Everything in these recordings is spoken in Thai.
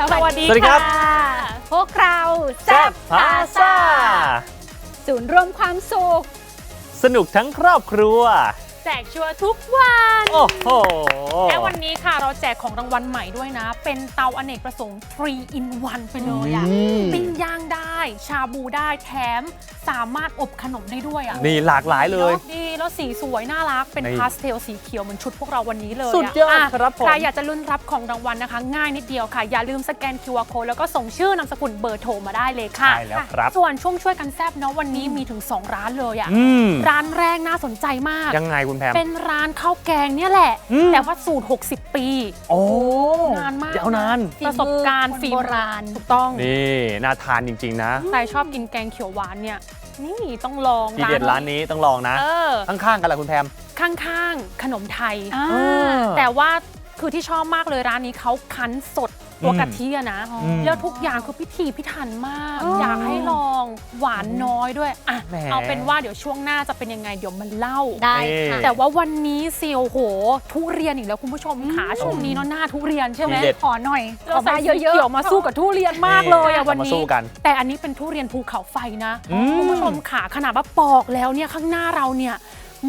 สวัสดีสวัสดีครับะพวกเราแซบพาซาศูนย์รวมความสุข สนุกทั้งครอบครัว แจกชัวร์ทุกวัน โอ้โห และวันนี้ค่ะเราแจกของรางวัลใหม่ด้วยนะ เป็นเตาอเนกประสงค์ 3 in 1 ไปเลยอะอืม ปิ้งย่างได้ ชาบูได้แถมสามารถอบขนมได้ด้วยอะนี่หลากหลายเลยดีแล้วสีสวยน่ารักเป็นนี่พาสเทลสีเขียวเหมือนชุดพวกเราวันนี้เลยะสุดยอดะครับผม ใครอยากจะลุ้นรับของรางวัลนะคะ ง่ายนิดเดียวค่ะ อย่าลืมสแกน QR code แล้วก็ส่งชื่อนามสกุลเบอร์โทรมาได้เลยค่ะใช่แล้วครับ ส่วนช่วงช่วยกันแซบเนาะวันนี้มีถึง 2 ร้านเลยอะอืม ร้านแรกน่าสนใจมาก ยังไงคุณแพม เป็นร้านข้าวแกงเนี่ยแหละ อืม แต่ว่าสูตร 60 ปี โอ้นานมาก ยาวนาน ประสบการณ์ฝีฝีมือโบราณ ถูกต้องนี่น่าทานจริง ๆ นะ ใครชอบกินแกงเขียวหวานเนี่ย นี่ต้องลองทีเด็ดร้านนี้ต้องลองนะ เออ ข้างๆกันแหละคุณแพม ข้างๆ ขนมไทย อ่าเออแต่ว่าคือที่ชอบมากเลยร้านนี้เขาคั้นสด ตัวอืมกะทิอะนะอ๋อมแล้วทุกอย่างคือพิถีพิถันมากอ๋อออยากให้ลองหวานน้อยด้วยอะแหม เอาเป็นว่าเดี๋ยวช่วงหน้าจะเป็นยังไงเดี๋ยวมันเล่า ได้ค่ะ แต่ว่าวันนี้เซียวโห ทุเรียนอีกแล้วคุณผู้ชมขาช่วงนี้เนาะหน้าทุเรียนใช่ไหมทีเด็ด ขอหน่อยเราขอใส่มาเยเยอะอะๆมาสู้กับทุเรียนมากเลยอะวันเอามานี้ สู้กัน แต่อันนี้เป็นทุเรียนภูเขาไฟนะอืมคุณผู้ชมขาขนาดว่าปอกแล้วเนี่ยข้างหน้าเราเนี่ย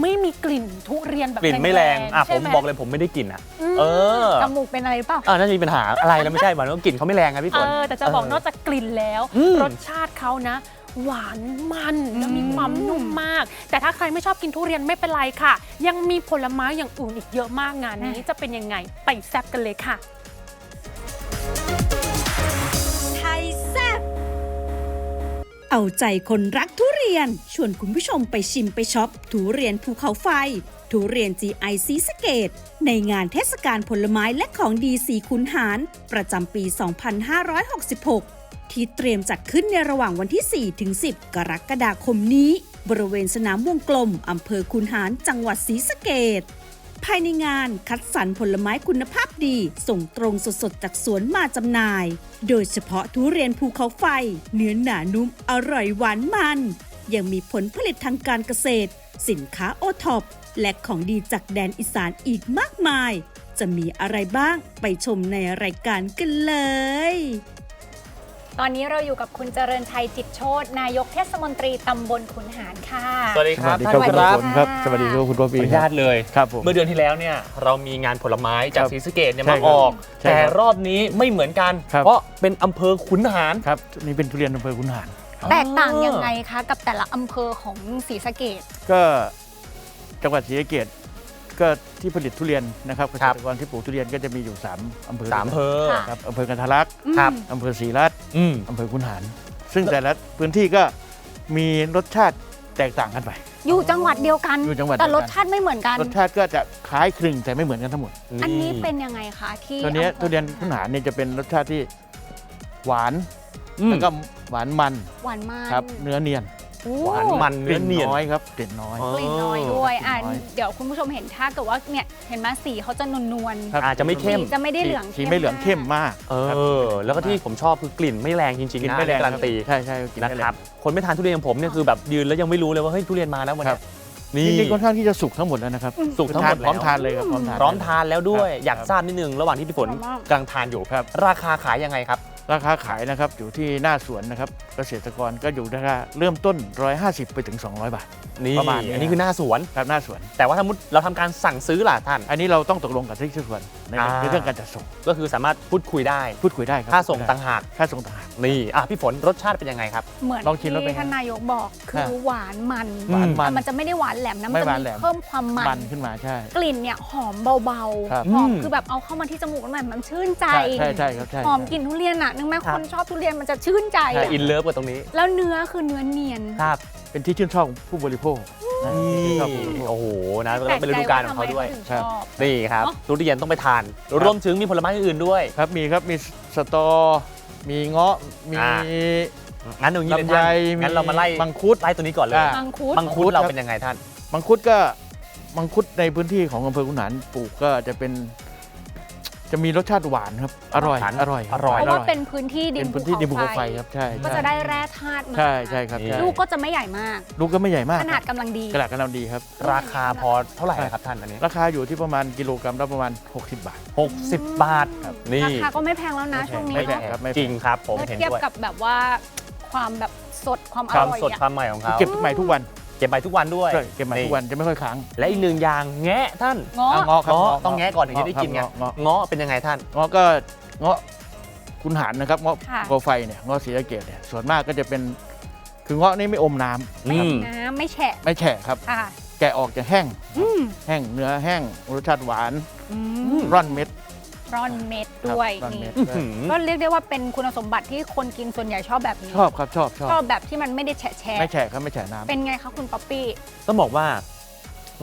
ไม่มีกลิ่นทุเรียนแบบกลิ่นไม่แรงอะใช่ผมไหบอกเลยผมไม่ได้กลิ่นอะอืมเออจมูกเป็นอะไรหรือเปล่าอ่าน่าจะมีปัญหาอะไรแล้วไม่ใช่หมายถึงว่ากลิ่นเขาไม่แรงไงพี่ฝเอนอแต่จะบอกนอกจากกลิ่นแล้วอืมรสชาติเขานะ หวานมันแล้วมีความนุ่มมาก แต่ถ้าใครไม่ชอบกินทุเรียนไม่เป็นไรค่ะ ยังมีผลไม้อย่างอื่นอีกเยอะมากงานนี้จะเป็นยังไงไปแซบกันเลยค่ะ เอาใจคนรักทุเรียน ชวนคุณผู้ชมไปชิมไปช็อป ทุเรียนภูเขาไฟ ทุเรียน GI ซีสเกต ในงานเทศกาลผลไม้และของดีสีขุนหาร ประจำปี 2566 ที่เตรียมจัดขึ้นในระหว่างวันที่ 4 ถึง 10 กรกฎาคมนี้ บริเวณสนามวงกลมอำเภอคุนหารจังหวัดศรีสะเกด ภายในงานคัดสรรผลไม้คุณภาพดี ส่งตรงสดๆ จากสวนมาจำหน่าย โดยเฉพาะทุเรียนภูเขาไฟ เนื้อหนานุ่มอร่อยหวานมัน ยังมีผลผลิตทางการเกษตร สินค้าโอท็อปและของดีจากแดนอีสานอีกมากมาย จะมีอะไรบ้างไปชมในรายการกันเลย ตอนนี้เราอยู่กับคุณเจริญชัยจิตโชตนายกเทศมนตรีตำบลขุนหารค่ะ สวัสดีครับสวัสดีครับท่านคุณฝนครับ สวัสดีครับคุณป๊อปขอปี้อนุญาตเลย ครับผมเมื่อเดือนที่แล้วเนี่ยเรามีงานผลไม้จากครับศรีสะเกดเนี่ยใช่มาครับออก ใช่แต่ครับรอบนี้ไม่เหมือนกัน ครับ เพราะเป็นอำเภอขุนหาร ครับนี่เป็นทุเรียนอำเภอขุนหาร แตกต่างยังไงคะ กับแต่ละอำเภอของศรีสะเกดก็จังหวัดศรีสะเกษ ก็ที่ผลิตทุเรียนนะครับเกครัษบตรกรที่ปลูกทุเรียนก็จะมีอยู่ 3อำเภอสามอำเภอค่ะครับอำเภอกันทะลักครับอำเภอศรีรัตน์อืมอำเภอขุนหาร ซึ่งแต่ละพื้นที่ก็มีรสชาติแตกต่างกันไป อยู่จังหวัดเดียวกัน อยู่จังหวัดแต่เดียวรกันสชาติไม่เหมือนกัน รสชาติก็จะคล้ายคลึงแต่ไม่เหมือนกันทั้งหมดอันนี้เป็นยังไงคะที่ตัวเนี้ยอำภอทุเรียนขุนหารเนี่ยจะเป็นรสชาติที่หวานอืมแล้วก็หวานมันหวานมากครับเนื้อเนียน หวานมันกเนื้อลิ่นเนียน น้อยครับกลิ่นน้อย อ๋อกลิ่นน้อยด้วยอะกลิ่นน้อย เดี๋ยวคุณผู้ชมเห็นถ้าเกิดว่าเนี่ยเห็นไหมสีเขาจะนวลครับอาจจะไม่ๆเข้ม สีจะไม่ได้เหลืองสีไม่เหลืองเข้มมากเอครับ อ แล้วก็ที่ผมชอบคือกลิ่นไม่แรงจริงกินๆนะไม่แรงการันตีใช่ใช่กินนะไม่คแรรับงคนไม่ทานทุเรียนอย่างผมเนี่ยคือแบบยืนแล้วยังไม่รู้เลยว่าเฮ้ยทุเรียนมาแล้ววันครัเนี้บยนี่จริงๆค่อนข้างที่จะสุกทั้งหมดแล้วนะครับสุกทั้งหมดพร้อมแล้วทานเลยครับพร้อมทาน พร้อมทานแล้วด้วย ครับอยากทราบนิดนึงระหว่างที่พี่ฝนพร้อมมากกำลังทานอยู่ ครับ ราคาขายยังไงครับ ราคาขายนะครับอยู่ที่หน้าสวนนะครับเกษตรกรก็อยู่ราคาเริ่มต้น 150 ไปถึง 200 บาท นี่ประมาณนี้ อันนี้คือหน้าสวน ครับหน้าสวน แต่ว่าถ้ามุดเราทำการสั่งซื้อล่ะท่าน อันนี้เราต้องตกลงกับที่สวนในอ่า ในเรื่องการจัดส่งก็คือสามารถพูดคุยได้ พูดคุยได้ครับค่าส่งพูดคุยต่างหากได้ค่าส่งต่างหาก นี่อะพี่ฝนรสชาติเป็นยังไงครับ เหมือนลองชิมแล้วเป็นที่ไงท่านนายกบอกคืครัอบหวานมันหวานมันแต่มันจะไม่ได้หวานแหลมนะไม่มันจะหวานมีแหลมเพิ่มความมัมันน ขึ้นมาใช่ กลิ่นเนี่ยหอมเบาครับ ๆหอมอืม คือแบบเอาเข้ามาที่จมูกแล้วมันชื่นใจ ใช่ใช่ใช่ครับใช่หอมกลิ่นทุเรียนอะนึกไหมครัคบนชอบทุเรียนมันจะชื่นใจแต่อะอินเลิฟกับตรงนี้แล้วเนื้อคือเนื้อเนียน ครับ เป็นที่ชื่นชอบของผู้บริโภคนะนี่ชื่นชอบผู้บริโภค โอ้โหนะแล้วก็เป็นฤดูกาลของเขาด้วย แปลกใจครับทำไมเขาถึงชอบ นี่ครับเนอะ ทุเรียนต้องไปทาน รวมถึงมีผลไม้อื่นๆด้วย ครับมีครับมีสตอ มีเงาะมี อ่า งั้นเอางี้เลยลำไยท่านงั้นเรามาไล่มังคุดไล่ตัวนี้ก่อนเลยอ่า มังคุดมังคุดเราเป็นยังไงท่าน มังคุดก็มังคุดในพื้นที่ของอำเภอขุนหารปลูกก็จะเป็น จะมีรสชาติหวานครับ อร่อย หวาน อร่อยอร่อย เพราะว่าเป็นพื้นที่ดิเป็นนพื้นที่ดินภูเขาไฟครับ ใช่ก็ใช่จะได้แร่ธาตุมาใช่ใช่ครับใช่ลูกก็จะไม่ใหญ่มาก ลูกก็ไม่ใหญ่มากขนาดกำลังดี กระดาษกำลังดีครับ ราคาพอเท่าไหร่ครับท่านอันนี้ ราคาอยู่ที่ประมาณกิโลกรัมละประมาณ 60 บาท 60 บาทนี่ราคาก็ไม่แพงแล้วนะช่วงนี้ไม่แพงเนาะครับไม่แพง จริงครับผมเมื่อเห็นเทียบด้วยกับแบบว่าความแบบสดความอความร่อยสดอะ ความใหม่ของเขาเก็บใหม่ทุกวันเก็บใบทุกวันด้วยใช่เก็บใหม่ทุกวันจะไม่ค่อยค้างและอีกหนึ่งอย่างแงะท่านเงาะอะเงาะครับเงาะเงาะต้องแงะก่อนถึงจะได้กินไงเงาะเงาะเงาะเป็นยังไงท่านเงาะก็เงาะคุณหารนะครับเงาะค่ะภูเขาไฟเนี่ยเงาะศรีสะเกดเนี่ยส่วนมากก็จะเป็นคือเงาะนี่ไม่อมน้ำไม่อืม น้ำไม่แฉะไม่แฉะครับ ค่ะ แกะออกจะแห้งอืมแห้งเนื้อแห้งรสชาติหวานอืม ร่อนเม็ด ร่อนเม็ดครับด้วยร่อนนี่เม็ดอื้อหือก็เรียกได้ว่าเป็นคุณสมบัติที่คนกินส่วนใหญ่ชอบแบบนี้ชอบครับชอบชอบชอบแบบที่มันไม่ได้แฉะแฉะไม่แฉะครับไม่แฉะน้ำเป็นไงคะคุณป๊อปปี้ ต้องบอกว่า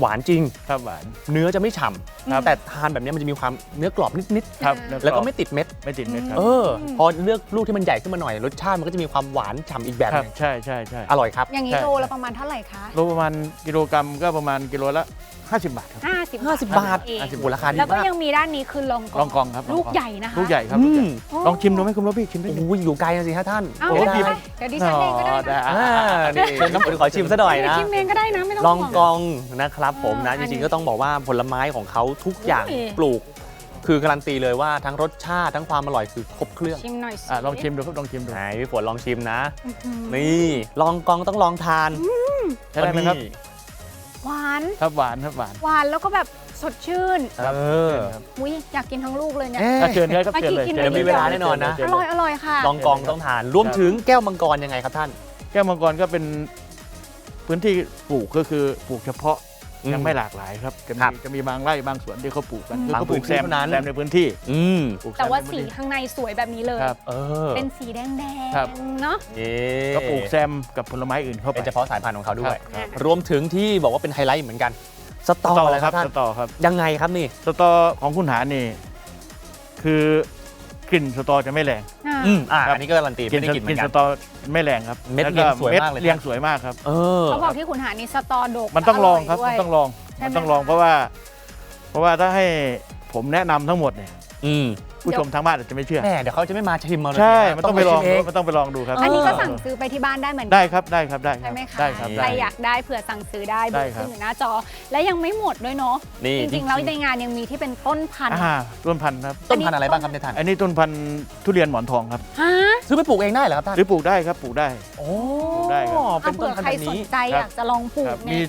หวานจริง ครับหวาน เนื้อจะไม่ฉ่ครับำแต่ทานแบบนี้มันจะมีความเนื้อกรอบนิดครับอ่าๆแล้วก็ไม่ติดเม็ด ไม่ติดเม็ดครับเออ พอเลือกลูกที่มันใหญ่ขึ้นมาหน่อย รสชาติมันก็จะมีความหวานฉ่ำอีกแบบครัหบนึงใช่ใช่ใช่อร่อยครับ อย่างนี้ใช่ โลละประมาณเท่าไหร่คะ โลประมาณกิโลกรัมก็ประมาณกิโลละ 50 บาทครับ 50 50 บาท เองโอ้โหราคาดีแล้วก็มาก ยังมีด้านนี้คือลองกองลองกองครับลูกใหญ่นะคะ ลูกใหญ่ครับอืลูกใหญ่มโอ้ลองชิมดูไหมคุณรบพี่ชิมได้โอ้ไหม โหอยู่ไกลนะสิฮะท่านเอาโอ้ไม่ได้เป็นไรเดี๋ยวดิฉันเองก็ได้อ๋อได้นะอ่านี่ขอชิมซะหน่อยนะ ชิมเองก็ได้นะไม่ต้องลองห่ว กองนะครับผมนะอ่าจอันนี้ริงๆก็ต้องบอกว่าผลไม้ของเขาทุกอย่างอุ้ย ปลูก คือการันตีเลยว่าทั้งรสชาติทั้งความอร่อยคือครบเครื่องชิมหน่อยสิอะลองชิมดูครับลองชิมดู ไหนพี่ฝนลองชิมนะ อื้อหือนี่ลองกองต้องลองทานใช่ได้ไหมครับนี่ หวาน ครับหวานครับหวานหวานแล้วก็แบบสดชื่นเออครับอุ้ยอยากกินทั้งลูกเลยเนี่ยเอ๊ะอะเชิญเลยครับเมื่อเชิญกี้เลยกินชิญไปลมีเวลาแน่นอนนะเชิอญเลร่อยอร่อยค่ะ ลองกองต้องทาน รวมถึงแก้วมังกรยังไงครับท่าน แก้วมังกรก็เป็นพื้นที่ปลูกก็คือปลูกเฉพาะอืม ยังไม่หลากหลายครับจะครัมีบจะมีบางไร่บางสวนที่เขาปลูกกันอืมคือเขาปลูกแซมบางพื้นที่เท่านั้น แซมในพื้นที่อืมปลูกซมแต่ว่าในสีพื้นที่ข้างในสวยแบบนี้เลย ครับ เออเป็นสีแดงครับๆเนาะ นี่ก็ปลูกแซมกับผลไม้อื่นเข้าไป เป็นเฉพาะสายพันธุ์ของเขาด้วย ครับ รวมถึงที่บอกว่าเป็นไฮไลท์เหมือนกัน สตอสตออะไรคครัรับบท่านสตอครับยังไงครับนี่ สตอของคุณหานี่ คือ กลิ่นสตอจะไม่แรง อ่า อืมอ่าครับ อันนี้ก็การันตีไม่ได้กินเหมืกอลิ่นนกัสน ตอไม่แรงครับเม็ดแล้วเรียงสวยมากเลยเรียงสวยมากครับ เออ เขาบอกที่คุณหานี่สตอโดกมันต้องลองครับด้วมัยนต้องลองใช่ไหมมันต้องลองคะ เพราะว่า เพราะว่าถ้าให้ผมแนะนำทั้งหมดเนี่ย อืม ผู้ชมทางบ้านอาจจะไม่เชื่อ แม่เดี๋ยวเขาจะไม่มาชิมมาเลยใช่ะมันต้องไปลองมาชิมเมันต้องไปลองดูครับ อันนี้ก็เสั่งซื้อไปที่บ้านได้เหมือนกัได้ครับได้ครับได้ครัใช่บไหมคะได้ครับใครได้ อยากได้เผื่อสั่งซื้อได้เบได้อร์ครับ ขึ้นอยู่หน้าจอ และยังไม่หมดด้วยเนาะนี่จริงๆแล้วในงานยังมีที่เป็นต้นพันธุ์อ่าต้นพันธุ์ครับ ต้นพันธุ์อะไรบ้างครับในยท่านอันนี้ต้นพันธุ์ทุเรียนหมอนทองครับ ฮะซื้อไปปลูกเองได้เหรอครับท่านหรือปลูกได้ครับปลูกได้ โอ้ได้ครับ เป็นต้เผื่นอพันธุ์ใครแบบสนนี้ ใจครับอยากจะลองปลูครักบเนี่มีย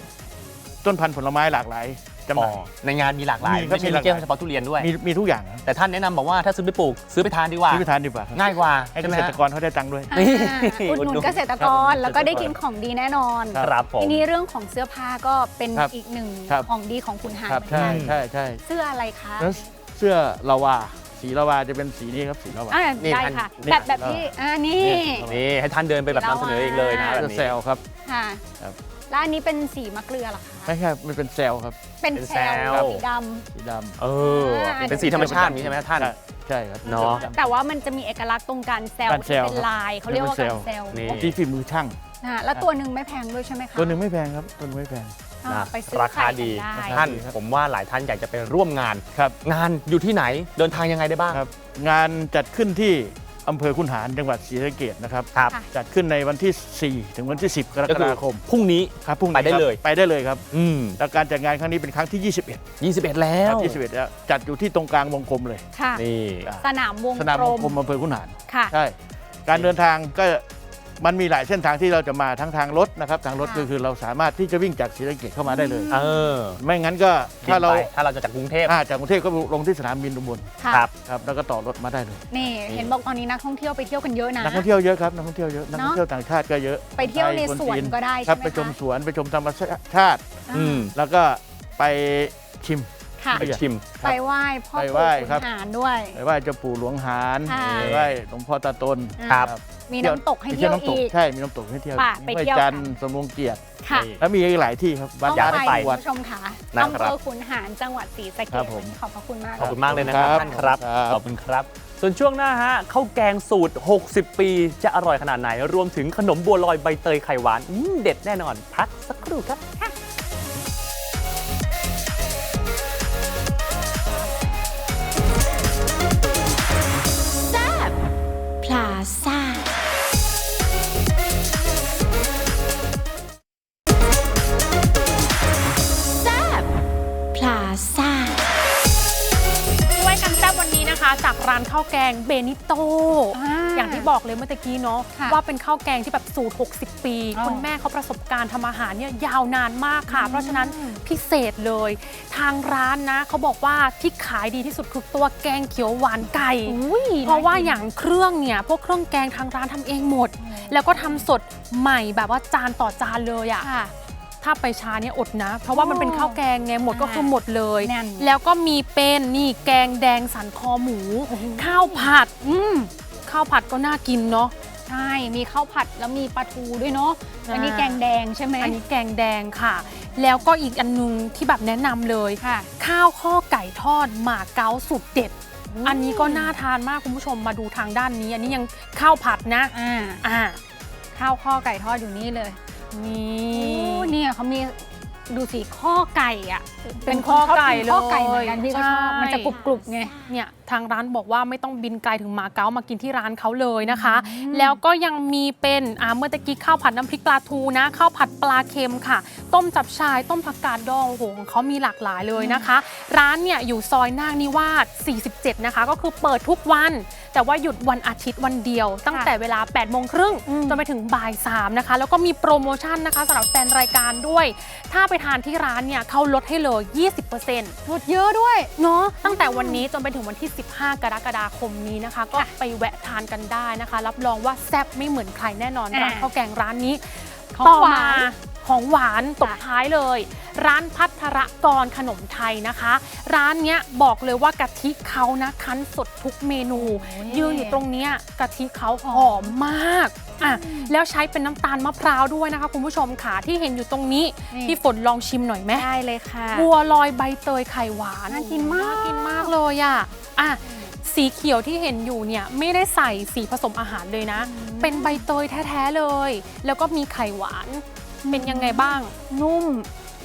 ต้นพันธุ์ผลไม้หลากหลาย จำหอ๋อน่าย ในงานมีหลากหลายมีครับไม่ใช่มีหลากหลายแค่เฉพาะทุเรียนด้วย มีมีทุกอย่างครับแต่ท่านแนะนำบอกว่าถ้าซื้อไปปลูกซื้อไปทานดีกว่า ซื้อไปทานดีกว่าครับง่ายกว่าให้ใช่เกไหมษฮะ ตรกรเขาได้ตังค์ด้วย อ่านี่อุดหนุอุดหนุนนเกษตรกรแล้วก็ได้กินของดีแน่นอน ครับผม ทีนี้เรื่องของเสื้อผ้าก็เป็นครับอีกหนึ่งครับ ของดีของคุณหาครับเหมือนใช่กันใช่ใช่เสื้ออะไรคะแล้วเสื้อลาวาสีลาวาจะเป็นสีนี้ครับสีลาวาอ่านี่ได้ท่านค่ะ นี่ แบบแบบที่อ่านี่นี่ให้ท่านเดินไปแบบนำเสนอเองเลยนะแบบจะนี้ แซลครับ ค่ะ ครับ แล้วอันนี้เป็นสีมะเกลือเหรอคะไม่ใช่มันเป็นแซลครับเป็นเป็นแซแซลล สีด สีดำเออ อ่าเป็นสีธรรมชาติอย่างนี้ใช่ไหมท่าน ใช่ใช่ครับเนาะำแต่ว่ามันจะมีเอกลักษณ์ตรงการแซลการแซที่ลเป็นลายเขาเรียกว่าการแซลนี่ ที่ฝีมือช่างอ่าแล้วตัวหนึ่งไม่แพงด้วยใช่ไหมคะตัวหนึ่งไม่แพงครับตัวหนึงไม่แพง อ่านะไปซื้อราคาดีขายกันได้ ท่าน ครับ ผมว่าหลายท่านอยากจะไปร่วมงาน ครับ งานอยู่ที่ไหนเดินทางยังไงได้บ้าง ครับ งานจัดขึ้นที่ อำเภอคุนหารจังหวัดศรีสะเกษนะครับครับค่ะจัดขึ้นในวันที่ 4 ถึงวันที่ 10 กรก็กคือฎาคมพรุ่งนี้ครับพรุ่งนี้ไปได้ครับเลยไปได้เลยครับอืมแล้วการจัดงานครั้งนี้เป็นครั้งที่ 21 21 แล้วครับ21แล้วจัดอยู่ที่ตรงกลางวงกลมเลยค่ะนี่สนามวงสนามกลวงมกลมอำเภอคุนหารค่ะใช่การเดินทางก็ มันมีหลายเส้นทางที่เราจะมาทั้งทางรถนะครับทางรถค่ะก็คือเราสามารถที่จะวิ่งจากศรีสะเกษเข้ามาได้เลย เออไม่งั้นก็ถ้าเราบินไปถ้าเราจะจากกรุงเทพอ่าจากกรุงเทพก็ลงที่สนามบินอุบลค่ะครับครับแล้วก็ต่อรถมาได้เลย นี่เห็นบอกตอนนี้นักท่องเที่ยวไปเที่ยวกันเยอะนะ นักท่องเที่ยวเยอะครับนักท่องเที่ยวเยอะนักท่องเที่ยวต่างชาติก็เยอะไปเที่ยวในคสวนจีก็ได้ครับใช่ไหมไปชมคะสวนไปชมธรรมชาติอืมแล้วก็ไปชิมค่ะไปชิมไปไหว้พ่อไปปู่ไหว้ขุนครับหารด้วย ไปไหว้เจ้าปู่หลวงหารค่ะไปไหว้หลวงพ่อตาตนครับ มีน้ำตกให้เที่ยวไปน้ำตกอีกใช่มีน้ำตกให้เที่ยวป่ะมีไปห้วยเที่ยวจันทกันร์สมวงเกียรติค่ะนี่แล้วมีอีกหลายที่ครับวัดต้องอยากไปให้ไปคุณผู้ชมค่ะนะอำคเภรับอขุนหารจังหวัดศรีสะเกครัษบผมขอบพระคุณมากขอบคุณมากเลยนะครับครับท่านครับครับขอบคุณครับ ส่วนช่วงหน้าฮะข้าวแกงสูตร 60 ปีจะอร่อยขนาดไหน รวมถึงขนมบัวลอยใบเตยไข่หวานอืมเด็ดแน่นอน พักสักครู่ครับ งเบนิโตอย่างที่บอกเลยเมื่อตะกี้เนาะค่ะว่าเป็นข้าวแกงที่แบบสูตร 60 ปี อ๋อคุณแม่เขาประสบการณ์ทำอาหารเนี่ยยาวนานมากค่ะ เพราะฉะนั้นพิเศษเลย ทางร้านนะเขาบอกว่าที่ขายดีที่สุดคือตัวแกงเขียวหวานไก่ อุ้ยเพราะว่าน่กินอย่างเครื่องเนี่ย พวกเครื่องแกงทางร้านทำเองหมด แล้วก็ทำสดใหม่แบบว่าจานต่อจานเลยอะ ค่ะ ถ้าไปช้าเนี่ยอดนะ เพราะว่ามันเป็นข้าวแกงไงหมดก็คือหมดเลย แน่น แล้วก็มีเป็นนี่แกงแดงสันคอหมู ข้าวผัดอืมข้าวผัดก็น่ากินเนาะ ใช่ มีข้าวผัดแล้วมีปลาทูด้วยเนาะอ่าอันนี้แกงแดงใช่ไหมอันนี้แกงแดงค่ะ แล้วก็อีกอันนึงที่แบบแนะนำเลย ค่ะ ข้าวข้อไก่ทอดหมาเก๊าสุดเด็ด อันนี้ก็น่าทานมากคุณผู้ชมมาดูทางด้านนี้ อันนี้ยังข้าวผัดนะ อ่า อ่า ข้าวข้อไก่ทอดอยู่นี่เลย นี่โอ้เนี่ยเขามีดูสิข้อไก่อะเป็นข้อไก่เป็นคนชอบนข้อไก่เหมือนกันพี่ก็ชอบใช่มันจะกรุบกรุบๆไงเนี่ยทางร้านบอกว่าไม่ต้องบินไกลถึงมาเก๊ามากินที่ร้านเขาเลยนะคะ แล้วก็ยังมีเป็นอ่าเมื่อตะกี้ข้าวผัดน้ำพริกปลาทูนะข้าวผัดปลาเค็มค่ะ ต้มจับชายต้มผักกาดดองโอ้โหของเขามีหลากหลายเลยนะคะ ร้านเนี่ยอยู่ซอยนาคนิวาส47 นะคะ ก็คือเปิดทุกวัน แต่ว่าหยุดวันอาทิตย์วันเดียว ตั้งแต่เวลา8โมงครึ่งอืมจนไปถึงบ่าย3นะคะ แล้วก็มีโปรโมชั่นนะคะสำหรับแฟนรายการด้วย ถ้าไปทานที่ร้านเนี่ยเขาลดให้เลย 20%ลดเยอะด้วยเนาะตั้งแต่วันนี้จนไปถึงวันที่ 15 กรกฎาคมนี้นะคะ ก็ไปแวะทานกันได้นะคะ รับรองว่าแซ่บไม่เหมือนใครแน่นอนอ่าร้านข้าวแกงร้านนี้ของต่อหวามาน ของหวานตบจ้ะท้ายเลย ร้านพัทรกรขนมไทยนะคะ ร้านเนี้ยบอกเลยว่ากะทิเขานะคั้นสดทุกเมนู ยืนอยู่ตรงเนี้ยกะทิเขาหอมมากอะแล้วใช้เป็นน้ำตาลมะพร้าวด้วยนะคะ คุณผู้ชมค่ะที่เห็นอยู่ตรงนี้นี่พี่ฝนลองชิมหน่อยไหมได้เลยค่ะบัวลอยใบเตยไข่หวานน่ากินมากน่ากินมากเลยอะอะสีเขียวที่เห็นอยู่เนี่ยไม่ได้ใส่สีผสมอาหารเลยนะ เป็นใบเตยแท้ ๆ เลย แล้วก็มีไข่หวาน เป็นยังไงบ้าง นุ่ม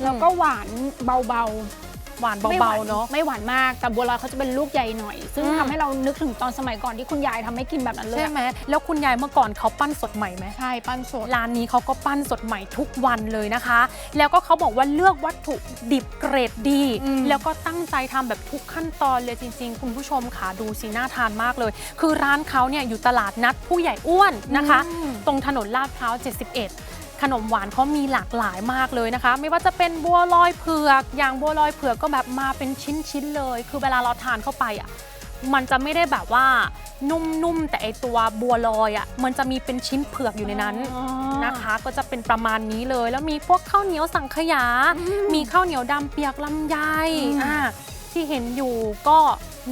แล้วก็หวานเบาหวานๆไม่หเบาวๆเนาะ ไม่หวานมาก แต่บัวลอยเขาจะเป็นลูกใหญ่หน่อย ซึ่งอืม ทำให้เรานึกถึงตอนสมัยก่อนที่คุณยายทำให้กินแบบนั้นเลยใช่อะไหมแล้วคุณยายเมื่อก่อนเขาปั้นสดใหม่ไหม ใช่ปั้นสด ร้านนี้เขาก็ปั้นสดใหม่ทุกวันเลยนะคะ แล้วก็เขาบอกว่าเลือกวัตถุดิบเกรดดี อืม แล้วก็ตั้งใจทำแบบทุกขั้นตอนเลยจริง ๆ คุณผู้ชมค่ะดูสิน่าทานมากเลย คือร้านเขาเนี่ยอยู่ตลาดนัดผู้ใหญ่อ้วนนะคะ ตรงถนนลาดพร้าว 71 ขนมหวานเขามีหลากหลายมากเลยนะคะ ไม่ว่าจะเป็นบัวลอยเผือก อย่างบัวลอยเผือกก็แบบมาเป็นชิ้นๆเลย คือเวลาเราทานเข้าไปอะมันจะไม่ได้แบบว่านุ่มๆแต่ไอตัวบัวลอยอะมันจะมีเป็นชิ้นเผือกอยู่ในนั้นอ๋อนะคะ ก็จะเป็นประมาณนี้เลย แล้วมีพวกข้าวเหนียวสังขยา มีข้าวเหนียวดำเปียกลำไยอืมอ่าที่เห็นอยู่ก็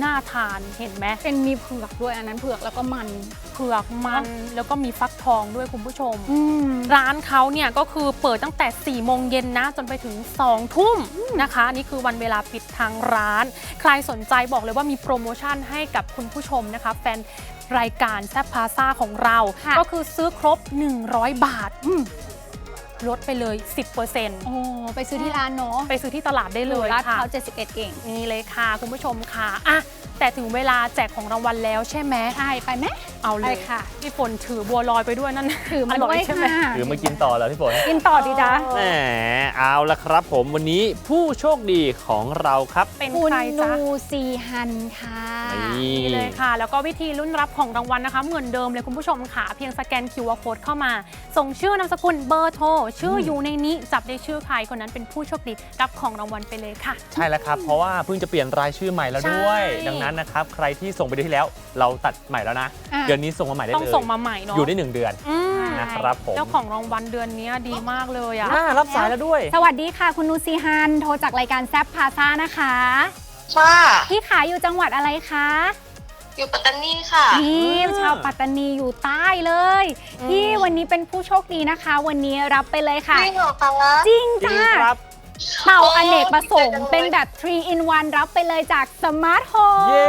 น่าทานเห็นไหมเป็นมีเผือกด้วยอันนั้นเผือกแล้วก็มันเผือกมันแล้วก็มีฟักทองด้วยคุณผู้ชมอืมร้านเขาเนี่ยก็คือเปิดตั้งแต่4โมงเย็นนะจนไปถึง2ทุ่มนะคะนี่คือวันเวลาปิดทางร้าน ใครสนใจบอกเลยว่ามีโปรโมชั่นให้กับคุณผู้ชมนะคะแฟนรายการแซฟพาซาของเราค่ะก็คือซื้อครบ 100 บาทอืม ลดไปเลย 10%โอ้ไปซื้อที่ร้านเนาะไปซื้อที่ตลาดได้เลยลาดพค่ะร้าว71เก่งนี่เลยค่ะ คุณผู้ชมค่ะอะ แต่ถึงเวลาแจกของรางวัลแล้วใช่ไหมใช่ไปไหมเอาเลไปยค่ะ พี่ฝนถือบัวลอยไปด้วยนั่นถือมาร่ด้อวยใช่ไหม ค่ะหรือมากินต่อแล้วพี่ฝน กินต่อดีจ้ะแหมเอาละครับผมวันนี้ผู้โชคดีของเราครับเป็นคุณใครนูจ๊ะซีฮันค่ะ นี่นี่เลยค่ะ แล้วก็วิธีลุ้นรับของรางวัลนะคะ เหมือนเดิมเลยคุณผู้ชมค่ะ เพียงสแกน QR code เข้ามา ส่งชื่อนามสกุลเบอร์โทร ชื่ออยู่ในนี้ จับได้ชื่อใครคนนั้นเป็นผู้โชคดีรับของรางวัลไปเลยค่ะ ใช่แล้วครับ เพราะว่าเพิ่งจะเปลี่ยนรายชื่อใหม่แล้วด้วย ใช่ ดังนั้นนะครับใครที่ส่งไปเดือนที่แล้ว เราตัดใหม่แล้วนะ อะ เดือนนี้ส่งมาใหม่ได้ต้องเลยส่งมาใหม่เนาะอยู่ได้หนึ่งเดือน อืมนะครับผม เจ้าของรางวัลเดือนนี้ดีมากเลยอะ อ่ารับสายแล้วด้วย สวัสดีค่ะ คุณนูซีฮัน โทรจากรายการแซฟพาซ่านะคะ ค่ะพี่ขายอยู่จังหวัดอะไรคะอยู่ปัตตานีค่ะ นี่ชาวปัตตานีอยู่ใต้เลยอืม พี่วันนี้เป็นผู้โชคดีนะคะ วันนี้รับไปเลยค่ะ จริงเหรอคะ จริงจริงจ้าครับ เต่าอเนกประสงค์โอ้ยเป็นแบบ 3 in 1 รับไปเลยจากสมาร์ทโฮมเย้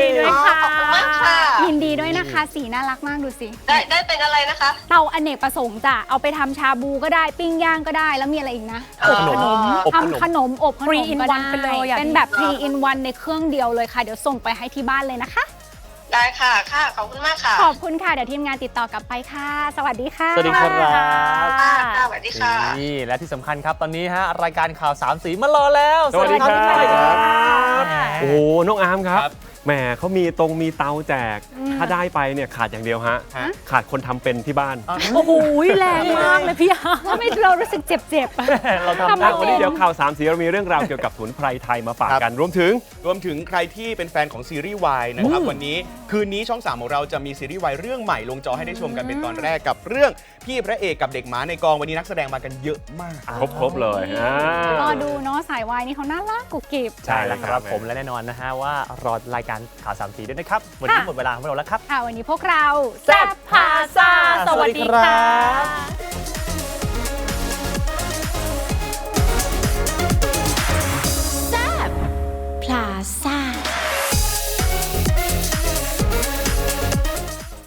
ดีด้วยค่ะขอบคุณมากค่ะ ยินดีด้วยนะคะ สีน่ารักมากดูสิ ได้ได้เป็นอะไรนะคะ เตาอเนกประสงค์จ้ะ เอาไปทำชาบูก็ได้ ปิ้งย่างก็ได้ แล้วมีอะไรอีกนะอบขนมอบขนม ทำขนมอบขนม Three in ก็ได้ one ไปเลยอะ เป็นแบบ 3 in 1 ในเครื่องเดียวเลยค่ะ เดี๋ยวส่งไปให้ที่บ้านเลยนะคะ ได้ค่ะค่ะขอบคุณมากค่ะขอบคุณค่ะเดี๋ยวทีมงานติดต่อกลับไปค่ะ สวัสดีค่ะสวัสดีครับค่ะค่ะสวัสดีค่ะ นี่และที่สำคัญครับตอนนี้ฮะรายการข่าวสามสีมารอแล้วสวัสดีครับ สวัสดีครับ โอ้โหน้องอาร์มครับ ครับ แหมเขามีตรงมีเตาแจก ถ้าได้ไปเนี่ยขาดอย่างเดียวฮะ ฮะ ขาดคนทำเป็นที่บ้าน โอ้โหแรงมากเลยพี่อาทำไมเรารู้สึกเจ็บๆอะ เราทำทำได้ไม่วันนี้เดี๋ยวข่าวสามสีเรามีเรื่องราวเกี่ยวกับสมุนไพรไทยมาฝากกันรวมถึง รวมถึงใครที่เป็นแฟนของซีรีส์วายนะครับ วันนี้คืนนี้ช่อง 3 ของเราจะมีซีรีส์วายเรื่องใหม่ลงจอให้ได้ชมกันเป็นตอนแรกกับเรื่องพี่พระเอกกับเด็กหมาในกองวันนี้นักแสดงมากันเยอะมาก ครบๆเลยอ่ารอดูเนาะสายวายนี่เขาน่ารักกุบกิบ ใช่แล้วครับใช่ผมและแน่นอนนะฮะว่ารอรายการข่าวสามสีด้วยนะครับ วันนี้หมดเวลาของเราแล้วครับ ค่ะ วันนี้พวกเราแซ่บพาซาสวัสดีค่ะลาซ่า